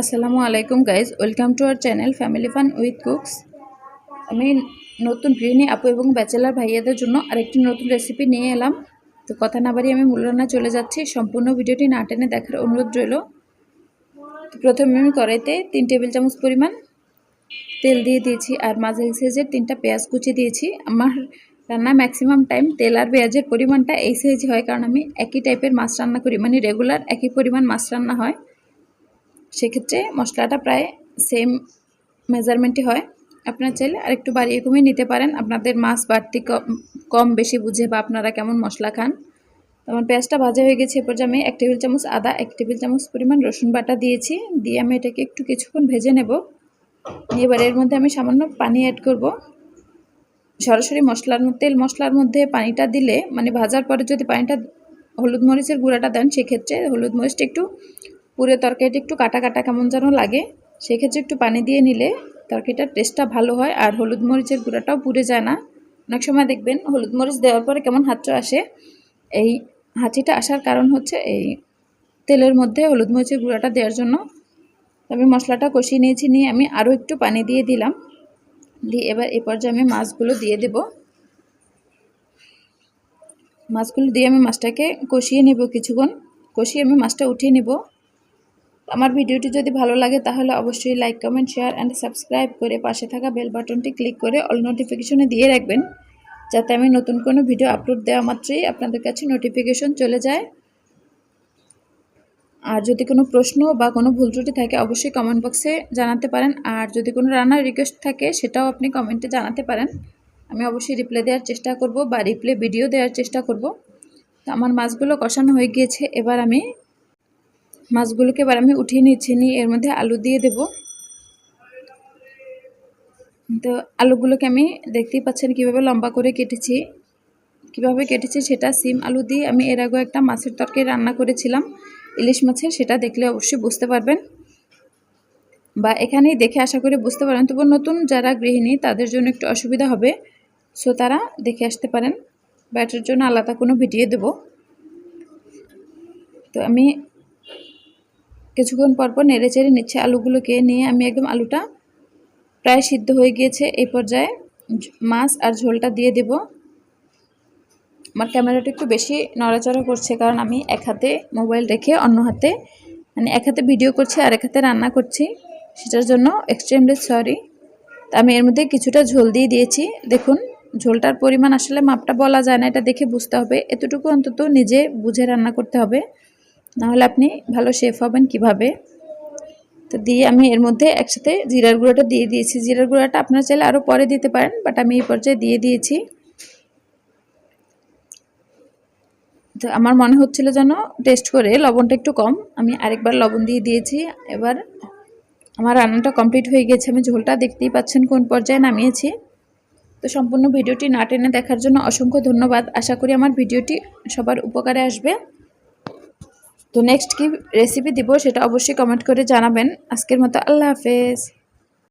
আসসালামু আলাইকুম guys welcome to our channel family fun with cooks আমি নতুন গৃহিণী আপু এবং ব্যাচেলার ভাইয়াদের জন্য আরেকটি নতুন রেসিপি নিয়ে এলাম। তো কথা না বাড়িয়ে আমি মূল চলে যাচ্ছি। সম্পূর্ণ ভিডিওটি না টেনে দেখার অনুরোধ রইল। তো প্রথমে আমি কড়াইতে তিন টেবিল চামচ পরিমাণ তেল দিয়ে দিয়েছি আর মাঝে সাইজের তিনটা পেঁয়াজ কুচি দিয়েছি। আমার রান্না ম্যাক্সিমাম টাইম তেল আর পেঁয়াজের পরিমাণটা এই সাইজ হয়, কারণ আমি একই টাইপের মাছ রান্না করি। মানে রেগুলার একই পরিমাণ মাছ রান্না হয়। সেক্ষেত্রে মশলাটা প্রায় সেম মেজারমেন্টই হয়। আপনারা চাইলে আর একটু বাড়িয়ে কমিয়ে নিতে পারেন। আপনাদের মাছ বাড়তি কম বেশি বুঝে বা আপনারা কেমন মশলা খান। আমার পেঁয়াজটা ভাজা হয়ে গেছে। এরপর আমি এক টেবিল চামচ আদা, এক টেবিল চামচ পরিমাণ রসুন বাটা দিয়েছি। দিয়ে আমি এটাকে একটু কিছুক্ষণ ভেজে নেব। এবার এর মধ্যে আমি সামান্য পানি অ্যাড করব। সরাসরি মশলার তেল মশলার মধ্যে পানিটা দিলে মানে ভাজার পরে যদি পানিটা হলুদ মরিচের গুঁড়াটা দেন, সেক্ষেত্রে হলুদ মরিচটা একটু পুরে তরকারিটা একটু কাটা কাটা কেমন যেন লাগে, সেক্ষেত্রে একটু পানি দিয়ে নিলে তরকারিটার টেস্টটা ভালো হয় আর হলুদ মরিচের গুঁড়াটাও পুড়ে যায় না। অনেক সময় দেখবেন হলুদ মরিচ দেওয়ার পরে কেমন হাঁচো আসে, এই হাঁচিটা আসার কারণ হচ্ছে এই তেলের মধ্যে হলুদ মরিচের গুঁড়াটা দেওয়ার জন্য। আমি মশলাটা কষিয়ে নিয়েছি, নিয়ে আমি আরও একটু পানি দিয়ে দিলাম। দিয়ে এবার এ পর্যায়ে আমি মাছগুলো দিয়ে দেব। মাছগুলো দিয়ে আমি মাছটাকে কষিয়ে নেব কিছুক্ষণ। কষিয়ে আমি মাছটা উঠিয়ে নেব। আমার ভিডিওটি যদি ভালো লাগে তাহলে অবশ্যই like comment share and subscribe করে পাশে থাকা বেল বাটনটি ক্লিক করে অল নোটিফিকেশনে দিয়ে রাখবেন, যাতে আমি নতুন কোনো ভিডিও আপলোড দেওয়া মাত্রই আপনাদের কাছে নোটিফিকেশন চলে যায়। আর যদি কোনো প্রশ্ন বা কোনো ভুল ত্রুটি থাকে অবশ্যই কমেন্ট বক্সে জানাতে পারেন, আর যদি কোনো রান্নার রিকোয়েস্ট থাকে সেটাও আপনি কমেন্টে জানাতে পারেন। আমি অবশ্যই রিপ্লাই দেওয়ার চেষ্টা করব বা রিপ্লে ভিডিও দেওয়ার চেষ্টা করব। তো আমার মাছগুলো কষানো হয়ে গিয়েছে, এবার আমি মাছগুলোকে এবার আমি উঠিয়ে নিচ্ছি, নিয়ে এর মধ্যে আলু দিয়ে দেব। তো আলুগুলোকে আমি দেখতেই পাচ্ছেন কীভাবে লম্বা করে কেটেছি। কীভাবে কেটেছি সেটা সিম আলু দিয়ে আমি এর আগেও একটা মাছের তরকারি রান্না করেছিলাম। ইলিশ মাছের, সেটা দেখলে অবশ্যই বুঝতে পারবেন। বা এখানেই দেখে আশা করি বুঝতে পারেন তবু নতুন যারা গৃহিণী, তাদের জন্য একটু অসুবিধা হবে। সো তারা দেখে আসতে পারেন। বা জন্য আলাদা কোনো ভিডিও দেব। তো আমি কিছুক্ষণ পরপর নেড়ে চেড়ে নিচ্ছে আলুগুলোকে নিয়ে আমি একদম আলুটা প্রায় সিদ্ধ হয়ে গিয়েছে এই পর্যায়ে। মাছ আর ঝোলটা দিয়ে দেব। আমার ক্যামেরাটা একটু বেশি নড়াচড়া করছে কারণ আমি এক হাতে মোবাইল রেখে অন্য হাতে মানে এক হাতে ভিডিও করছি আর এক হাতে রান্না করছি। সেটার জন্য এক্সট্রিমলি সরি তা আমি এর মধ্যে কিছুটা ঝোল দিয়ে দিয়েছি। দেখুন, ঝোলটার পরিমাণ আসলে মাপটা বলা যায় না, এটা দেখে বুঝতে হবে। এতটুকু অন্তত নিজে বুঝে রান্না করতে হবে। নাহলে আপনি ভালো শেফ হবেন কীভাবে? তো দিয়ে আমি এর মধ্যে একসাথে জিরার গুঁড়োটা দিয়ে দিয়েছি। জিরার গুঁড়োটা আপনারা চাইলে আরও পরে দিতে পারেন বাট আমি এই পর্যায়ে দিয়ে দিয়েছি। তো আমার মনে হচ্ছিল যেন টেস্ট করে লবণটা একটু কম। আমি আরেকবার লবণ দিয়ে দিয়েছি। এবার আমার রান্নাটা কমপ্লিট হয়ে গেছে। আমি ঝোলটা দেখতেই পাচ্ছেন কোন পর্যায়ে নামিয়েছি। তো সম্পূর্ণ ভিডিওটি না টেনে দেখার জন্য অসংখ্য ধন্যবাদ। আশা করি আমার ভিডিওটি সবার উপকারে আসবে। তো নেক্সট কি রেসিপি দিব সেটা অবশ্যই কমেন্ট করে জানাবেন। আজকের মতো আল্লাহ হাফেজ।